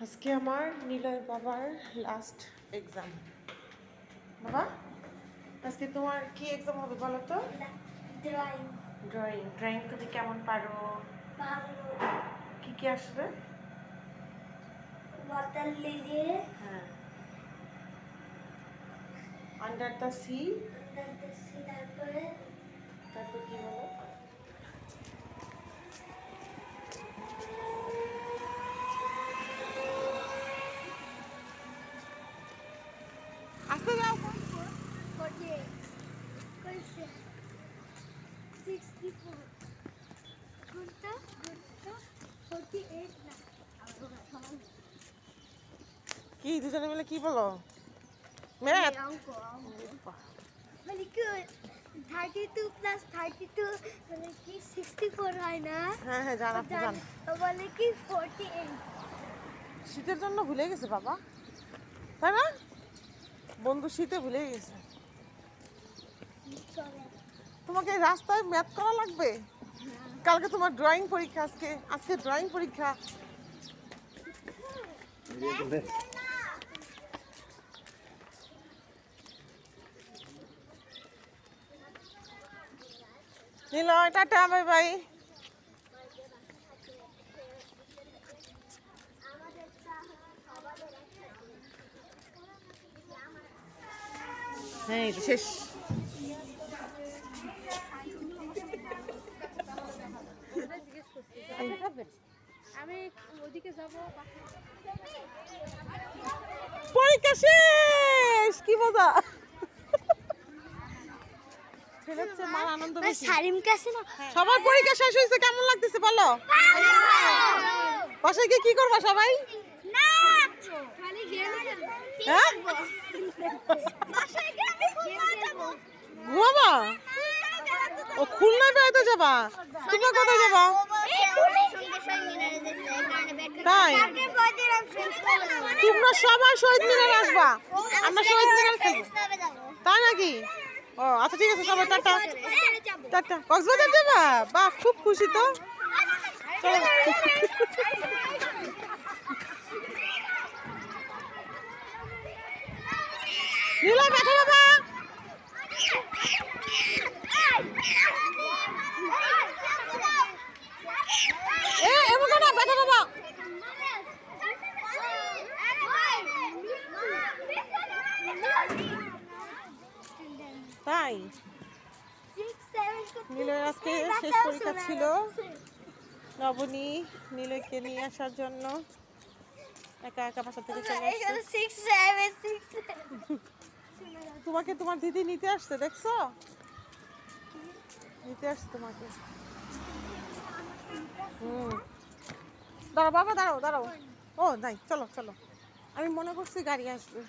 আজকে আমার নীলয় বাবার লাস্ট এক্সাম বাবা আজকে তোমার কি এক্সাম হবে বলো তো? ড্রয়িং ড্রয়িং ড্রয়িং তুমি কেমন পারো? কি কি আসবে? ওয়াটার লিলি হ্যাঁ। আন্ডার দ্য সি তারপরে তারপর কি বলো? কি, দুজনে মিলে কি বলো? হয় না জানা কি এইট শীতের জন্য ভুলে গেছে, বাবা। তাই না? বন্ধু শীতে ভুলে গেছে। তোমাকে রাস্তায় ম্যাথ করা লাগবে? কালকে তোমার ড্রয়িং পরীক্ষা আজকে আজকে ড্রয়িং পরীক্ষা। Nilay tata bye bye. হ্যাঁ এই শেষ আমি ওদিকে যাব পরীক্ষা শেষ! কি মজা? ছেলের চেয়ে মার আনন্দ বেশি। সারিম কাছে না? সবার পরীক্ষা শেষ হয়েছে কেমন লাগতেছে বলো? বাসায় গিয়ে কি করবা সবাই? হ্যাঁ? ঘুমাবা? ও খুলনায় বেড়াতে যাবা? তোমরা কোথায় যাবা? তোমরা সবাই শহীদ মিনার আসবা। আমরা শহীদ মিনার খেলব। তাই নাকি? ও আচ্ছা ঠিক আছে সবাই টাটা। টাটা। কক্সবাজার যাবা? বাহ খুব খুশি তো। নীলা ব্যথা বাবা এ এমন না ব্যথা বাবা তাই? নীলের আজকে শেষ পরীক্ষা ছিল। নবনী নীলকে নিয়ে আসার জন্য একা একা বাসা থেকে চলে তোমাকে তোমার দিদি নিতে আসছে দেখছ? নিতে আসছে তোমাকে। হুম। দাঁড়াও বাবা দাঁড়াও দাঁড়াও। ও নাই চলো চলো। আমি মনে করছি গাড়ি আসবে।